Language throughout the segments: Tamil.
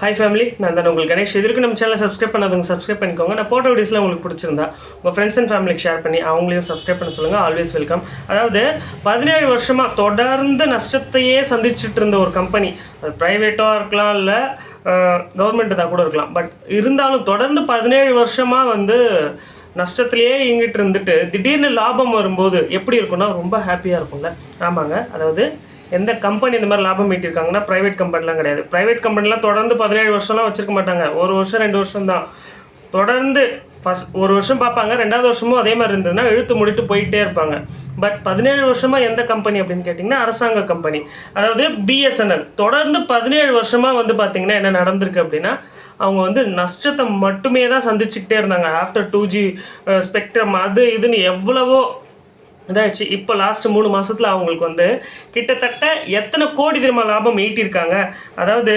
ஹாய் ஃபேமிலி நான் தான் உங்களுக்கு கணேஷ். இதுக்கு நம்ம சேனலை சப்ஸ்கிரைப் பண்ணாதவங்க சப்ஸ்கிரைப் பண்ணிக்கோங்க. நான் போட்டோ வீடியோஸ்லாம் உங்களுக்கு பிடிச்சிருந்தா உங்கள் ஃப்ரெண்ட்ஸ் அண்ட் ஃபேமிலிக்கு ஷேர் பண்ணி அவங்களையும் சப்ஸ்கிரைப் பண்ண சொல்லுங்கள் ஆல்வேஸ் வெல்கம் அதாவது பதினேழு வருஷமாக தொடர்ந்து நஷ்டத்தையே சந்திச்சுட்டு இருந்த ஒரு கம்பெனி அது ப்ரைவேட்டாக இருக்கலாம் இல்லை கவர்மெண்ட் தான் கூட இருக்கலாம். பட் இருந்தாலும் தொடர்ந்து பதினேழு வருஷமாக வந்து நஷ்டத்திலேயே இயங்கிட்டு இருந்துட்டு திடீர்னு லாபம் வரும்போது எப்படி இருக்கும்னா ரொம்ப ஹாப்பியாக இருக்கும்ல. ஆமாங்க. அதாவது எந்த கம்பெனி இந்த மாதிரி லாபம் ஈட்டியிருக்காங்கன்னா ப்ரைவேட் கம்பெனிலாம் கிடையாது. ப்ரைவேட் கம்பெனிலாம் தொடர்ந்து பதினேழு வருஷம்லாம் வச்சுருக்க மாட்டாங்க. ஒரு வருஷம் ரெண்டு வருஷம் தான். தொடர்ந்து ஃபஸ்ட் ஒரு வருஷம் பார்ப்பாங்க ரெண்டாவது வருஷமும் அதே மாதிரி இருந்ததுன்னா இழுத்து முடிட்டு போயிட்டே இருப்பாங்க. பட் பதினேழு வருஷமாக எந்த கம்பெனி அப்படின்னு கேட்டிங்கன்னா அரசாங்க கம்பெனி அதாவது பிஎஸ்என்எல் தொடர்ந்து பதினேழு வருஷமாக வந்து பார்த்திங்கன்னா என்ன நடந்திருக்கு அப்படின்னா அவங்க வந்து நஷ்டத்தை மட்டுமே தான் சந்திச்சுக்கிட்டே இருந்தாங்க. ஆஃப்டர் டூ ஜி ஸ்பெக்ட்ரம் அது இதுன்னு எவ்வளவோ இதாகிடுச்சு இப்போ லாஸ்ட் மூணு மாதத்தில் அவங்களுக்கு வந்து கிட்டத்தட்ட எத்தனை கோடி திரும்ப லாபம் ஈட்டியிருக்காங்க? அதாவது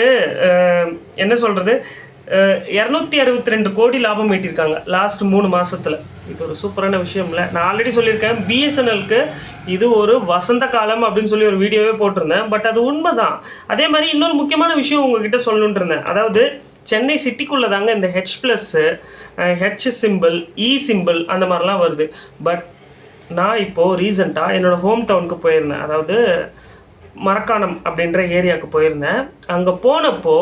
என்ன சொல்கிறது இரநூத்தி அறுபத்தி ரெண்டு கோடி லாபம் ஈட்டியிருக்காங்க லாஸ்ட் மூணு மாதத்தில் இது ஒரு சூப்பரான விஷயம் இல்லை நான் ஆல்ரெடி சொல்லியிருக்கேன் பிஎஸ்என்எல்க்கு இது ஒரு வசந்த காலம் அப்படின்னு சொல்லி ஒரு வீடியோவே போட்டிருந்தேன். பட் அது உண்மைதான். அதே மாதிரி இன்னொரு முக்கியமான விஷயம் உங்ககிட்ட சொல்லணுன்ட்டு இருந்தேன். அதாவது சென்னை சிட்டிக்குள்ளே தாங்க இந்த H plus H symbol E symbol அந்த மாதிரிலாம் வருது. பட் நான் இப்போது ரீசெண்டாக என்னோடய ஹோம் டவுனுக்கு போயிருந்தேன். அதாவது மரக்காணம் அப்படின்ற ஏரியாவுக்கு போயிருந்தேன். அங்கே போனப்போ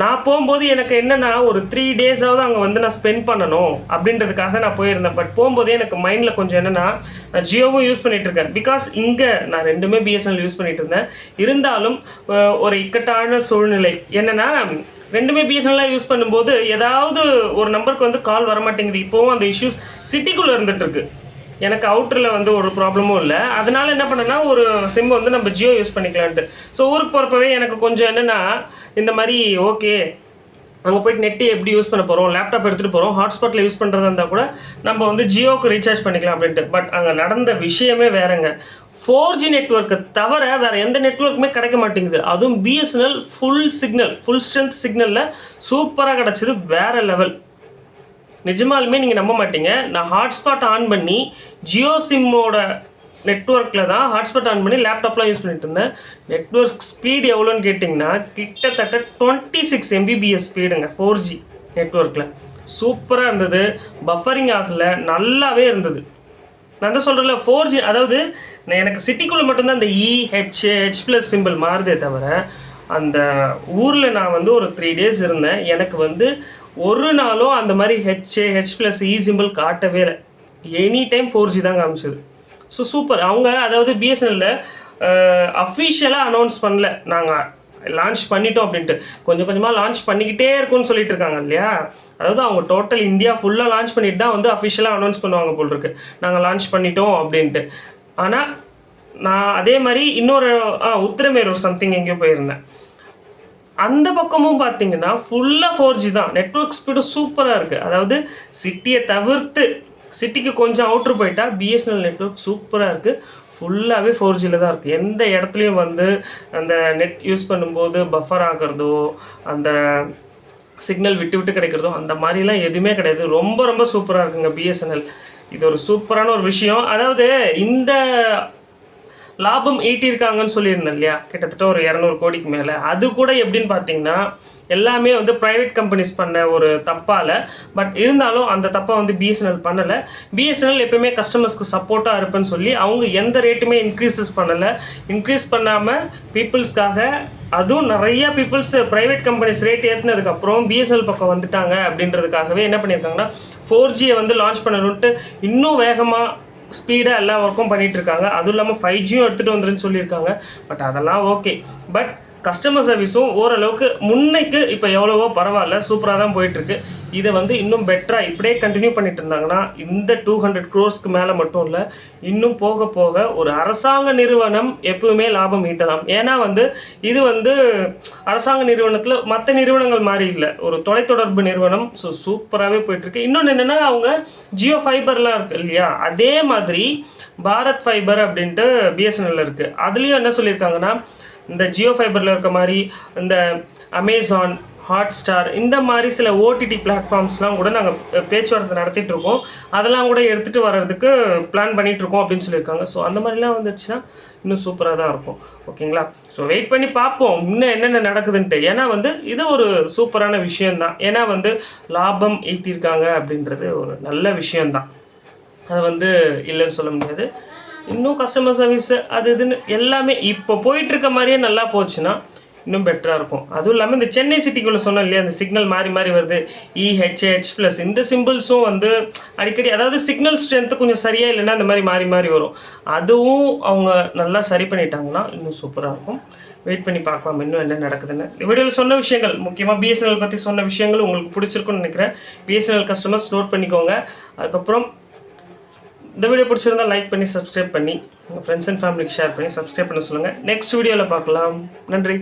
நான் போகும்போது எனக்கு என்னென்னா ஒரு த்ரீ டேஸாவது அங்கே வந்து நான் ஸ்பெண்ட் பண்ணணும் அப்படின்றதுக்காக நான் போயிருந்தேன். பட் போகும்போதே எனக்கு மைண்டில் கொஞ்சம் என்னென்னா நான் ஜியோவும் யூஸ் பண்ணிகிட்டு இருக்கேன். பிகாஸ் இங்கே நான் ரெண்டுமே பிஎஸ்என்எல் யூஸ் பண்ணிகிட்டு இருந்தேன். இருந்தாலும் ஒரு இக்கட்டான சூழ்நிலை. என்னென்னா ரெண்டுமே பிஎஸ்என்எல்லாம் யூஸ் பண்ணும்போது ஏதாவது ஒரு நம்பருக்கு வந்து கால் வர மாட்டேங்குது இப்போவும் அந்த இஷ்யூஸ் சிட்டிக்குள்ளே இருந்துகிட்ருக்கு எனக்கு அவுட்டரில் வந்து ஒரு ப்ராப்ளமும் இல்லை. அதனால என்ன பண்ணேன்னா ஒரு சிம் வந்து நம்ம ஜியோ யூஸ் பண்ணிக்கலான்ட்டு. ஸோ ஊருக்கு போகிறப்பவே எனக்கு கொஞ்சம் என்னென்னா இந்த மாதிரி ஓகே அங்கே போயிட்டு நெட்டு எப்படி யூஸ் பண்ண போகிறோம் லேப்டாப் எடுத்துகிட்டு போகிறோம் ஹாட்ஸ்பாட்டில் யூஸ் பண்ணுறதா இருந்தால் கூட நம்ம வந்து ஜியோவுக்கு ரீசார்ஜ் பண்ணிக்கலாம் அப்படின்ட்டு. பட் அங்கே நடந்த விஷயமே வேறங்க. ஃபோர் ஜி நெட்ஒர்க்கை தவிர வேறு எந்த நெட்ஒர்க்குமே கிடைக்க மாட்டேங்குது. அதுவும் BSNL full signal full strength சிக்னலில் சூப்பராக கிடச்சிது வேறு லெவல் நிஜமாலுமே நீங்கள் நம்ப மாட்டீங்க. நான் ஹாட்ஸ்பாட் ஆன் பண்ணி ஜியோ சிம்மோட நெட்ஒர்க்கில் தான் ஹாட்ஸ்பாட் ஆன் பண்ணி லேப்டாப்லாம் யூஸ் பண்ணிட்டு இருந்தேன். நெட்ஒர்க் ஸ்பீடு எவ்வளோன்னு கேட்டிங்கன்னா கிட்டத்தட்ட டுவெண்ட்டி சிக்ஸ் எம்பிபிஎஸ் ஸ்பீடுங்க ஃபோர் ஜி நெட்ஒர்க்கில் சூப்பராக இருந்தது. பஃபரிங் ஆகலை நல்லாவே இருந்தது. நான் தான் சொல்கிறேன்ல ஃபோர் ஜி அதாவது நான் எனக்கு சிட்டிக்குள்ளே மட்டும்தான் இந்த E H H plus symbol மாறுதே தவிர அந்த ஊரில் நான் வந்து ஒரு த்ரீ டேஸ் இருந்தேன். எனக்கு வந்து ஒரு நாளும் அந்த மாதிரி HA H plus E symbol காட்டவே இல்லை. எனி டைம் ஃபோர் ஜி தான் காமிச்சது. ஸோ சூப்பர் அவங்க அதாவது பிஎஸ்என்எல்ல அஃபிஷியலாக அனௌன்ஸ் பண்ணல. நாங்கள் லான்ச் பண்ணிட்டோம் அப்படின்ட்டு. கொஞ்சம் கொஞ்சமாக லான்ச் பண்ணிக்கிட்டே இருக்கும்னு சொல்லிட்டு இருக்காங்க இல்லையா? அதாவது அவங்க டோட்டல் இந்தியா ஃபுல்லாக லான்ச் பண்ணிட்டு தான் வந்து அஃபிஷியலாக அனௌன்ஸ் பண்ணுவாங்க போல் இருக்கு. நாங்கள் லான்ச் பண்ணிட்டோம் அப்படின்ட்டு. ஆனால் நான் அதே மாதிரி இன்னொரு ஆ உத்திரமேரூர் சம்திங் எங்கேயோ போயிருந்தேன். அந்த பக்கமும் பார்த்தீங்கன்னா ஃபுல்லாக ஃபோர் ஜி தான். நெட்ஒர்க் ஸ்பீடு சூப்பராக இருக்குது அதாவது சிட்டியை தவிர்த்து சிட்டிக்கு கொஞ்சம் அவுட்ரு போயிட்டா பிஎஸ்என்எல் நெட்ஒர்க் சூப்பராக இருக்குது ஃபுல்லாகவே ஃபோர் ஜியில் தான் இருக்குது எந்த இடத்துலையும் வந்து அந்த நெட் யூஸ் பண்ணும்போது பஃபர் ஆகிறதோ அந்த சிக்னல் விட்டு விட்டு கிடைக்கிறதோ அந்த மாதிரிலாம் எதுவுமே கிடையாது. ரொம்ப ரொம்ப சூப்பராக இருக்குங்க பிஎஸ்என்எல் இது ஒரு சூப்பரான ஒரு விஷயம். அதாவது இந்த லாபம் ஈட்டியிருக்காங்கன்னு சொல்லியிருந்தேன் இல்லையா? கிட்டத்தட்ட ஒரு இரநூறு கோடிக்கு மேலே. அது கூட எப்படின்னு பார்த்தீங்கன்னா எல்லாமே வந்து ப்ரைவேட் கம்பெனிஸ் பண்ண ஒரு தப்பால் பட் இருந்தாலும் அந்த தப்பை வந்து பிஎஸ்என்எல் பண்ணலை. பிஎஸ்என்எல் எப்பயுமே கஸ்டமர்ஸ்க்கு சப்போர்ட்டாக இருப்பேன்னு சொல்லி அவங்க எந்த ரேட்டுமே இன்க்ரீஸஸ் பண்ணலை. இன்க்ரீஸ் பண்ணாமல் பீப்புள்ஸ்க்காக அதுவும் நிறைய பீப்புள்ஸ் ப்ரைவேட் கம்பெனிஸ் ரேட் ஏற்றினதுக்கப்புறம் பிஎஸ்என்எல் பக்கம் வந்துட்டாங்க அப்படின்றதுக்காகவே என்ன பண்ணியிருக்காங்கன்னா ஃபோர் ஜியை வந்து லான்ச் பண்ணணுன்ட்டு இன்னும் வேகமாக ஸ்பீடாக எல்லா ஒர்க்கும் பண்ணிகிட்ருக்காங்க இருக்காங்க அதுவும் இல்லாமல் ஃபைவ் ஜியும் எடுத்துகிட்டு வந்துருன்னு சொல்லியிருக்காங்க. பட் அதெல்லாம் ஓகே பட் கஸ்டமர் சர்வீஸும் ஓரளவுக்கு முன்னைக்கு இப்போ எவ்வளவோ பரவாயில்ல. சூப்பராக தான் போயிட்டுருக்கு. இதை வந்து இன்னும் பெட்டராக இப்படியே கண்டினியூ பண்ணிட்டு இருந்தாங்கன்னா இந்த டூ ஹண்ட்ரட் க்ரோர்ஸ்க்கு மேலே மட்டும் இல்லை இன்னும் போக போக ஒரு அரசாங்க நிறுவனம் எப்பவுமே லாபம் ஈட்டலாம். ஏன்னா வந்து இது வந்து அரசாங்க நிறுவனத்தில் மற்ற நிறுவனங்கள் மாதிரி இல்லை. ஒரு தொலைத்தொடர்பு நிறுவனம் ஸோ சூப்பராகவே போயிட்டுருக்கு. இன்னொன்று என்னென்னா அவங்க ஜியோ ஃபைபர்லாம் இருக்கு இல்லையா? அதே மாதிரி பாரத் ஃபைபர் அப்படின்ட்டு பிஎஸ்என்எல் இருக்குது அதுலேயும் என்ன சொல்லியிருக்காங்கன்னா இந்த ஜியோ ஃபைபரில் இருக்க மாதிரி இந்த அமேசான் ஹாட் ஸ்டார் இந்த மாதிரி சில ஓடிடி பிளாட்ஃபார்ம்ஸ்லாம் கூட நாங்கள் பேச்சுவார்த்தை நடத்திட்டு இருக்கோம் அதெல்லாம் கூட எடுத்துகிட்டு வர்றதுக்கு பிளான் பண்ணிட்டு இருக்கோம் அப்படின்னு சொல்லியிருக்காங்க. ஸோ அந்த மாதிரிலாம் வந்துச்சுன்னா இன்னும் சூப்பராக தான் இருக்கும். ஓகேங்களா? ஸோ வெயிட் பண்ணி பார்ப்போம். இன்னும் என்னென்ன நடக்குதுன்ட்டு. ஏன்னா வந்து இது ஒரு சூப்பரான விஷயம்தான். ஏன்னா வந்து லாபம் ஈட்டியிருக்காங்க அப்படின்றது ஒரு நல்ல விஷயம்தான். அதை வந்து இல்லைன்னு சொல்ல முடியாது. இன்னும் கஸ்டமர் சர்வீஸு அது இதுன்னு எல்லாமே இப்போ போயிட்டுருக்க மாதிரியே நல்லா போச்சுன்னா இன்னும் பெட்டராக இருக்கும். அதுவும் இல்லாமல் இந்த சென்னை சிட்டிக்குள்ளே சொன்னோம் இல்லையா அந்த சிக்னல் மாறி மாறி வருது. இஹெச்ஏஹெச் இஹெச்ஹெச் ப்ளஸ் இந்த சிம்பிள்ஸும் வந்து அடிக்கடி அதாவது சிக்னல் ஸ்ட்ரென்த்து கொஞ்சம் சரியாக இல்லைன்னா இந்த மாதிரி மாறி மாறி வரும். அதுவும் அவங்க நல்லா சரி பண்ணிட்டாங்கன்னா இன்னும் சூப்பராக இருக்கும். வெயிட் பண்ணி பார்க்கலாம் இன்னும் என்ன நடக்குதுன்னு. இந்த வீடியோவில் சொன்ன விஷயங்கள் முக்கியமாக பிஎஸ்என்எல் பற்றி சொன்ன விஷயங்கள் உங்களுக்கு பிடிச்சிருக்குன்னு நினைக்கிறேன். பிஎஸ்என்எல் கஸ்டமர்ஸ் நோட் பண்ணிக்கோங்க. அதுக்கப்புறம் இந்த வீடியோ பிடிச்சிருந்தா லைக் பண்ணி சப்ஸ்கிரைப் பண்ணி உங்கள் ஃப்ரெண்ட்ஸ் அண்ட் ஃபேமிலிக்கு ஷேர் பண்ணி சப்ஸ்கிரைப் பண்ண சொல்லுங்கள் நெக்ஸ்ட் வீடியோவில் பார்க்கலாம். நன்றி.